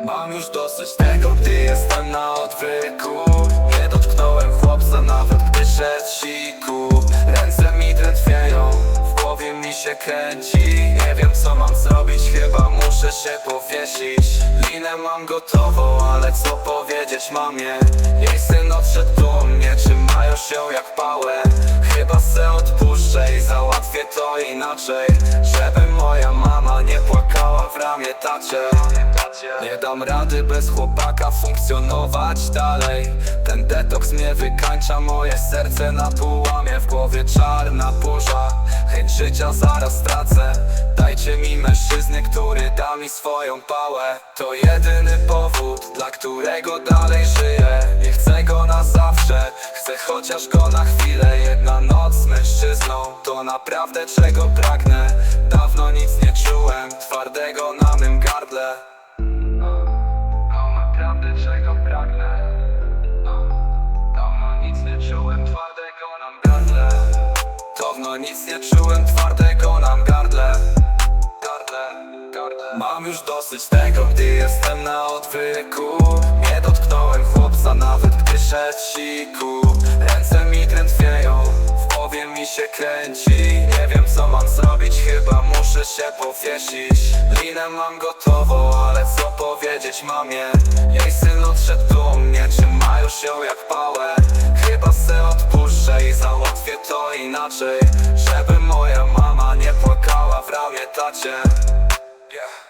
Mam już dosyć tego, gdy jestem na odwyku. Nie dotknąłem chłopca nawet gdy szedł siku. Ręce mi drętwieją, w głowie mi się kręci. Nie wiem co mam zrobić, chyba muszę się powiesić. Linę mam gotową, ale co powiedzieć mamie? Jej syn odszedł do mnie, trzymają się jak pałę. Chyba se odpuszczę i załatwię to inaczej Żeby moja mama tacie. Nie dam rady bez chłopaka funkcjonować dalej. Ten detoks mnie wykańcza, moje serce na połamie W głowie czarna burza, chęć życia zaraz stracę. Dajcie mi mężczyznę, który da mi swoją pałę. To jedyny powód, dla którego dalej żyję. Nie chcę go na zawsze, chcę chociaż go na chwilę. Jedna noc z mężczyzną, to naprawdę czego pragnę. Dawno nic nie czułem, twardego na mym gardle. To naprawdę czego pragnę. Dawno nic nie czułem, twardego nam gardle. Dawno nic nie czułem, twardego nam gardle. Gardle, gardle. Mam już dosyć tego, gdy jestem na odwyku. Nie dotknąłem chłopca nawet gdy szedł siku Ręce mi drętwieją, mi się kręci. Nie wiem co mam zrobić, chyba muszę się powiesić. Linę mam gotową, ale co powiedzieć mamie? Jej syn odszedł do mnie, trzymają się jak pałę. Chyba se odpuszczę i załatwię to inaczej Żeby moja mama nie płakała w ramię tacie. Yeah.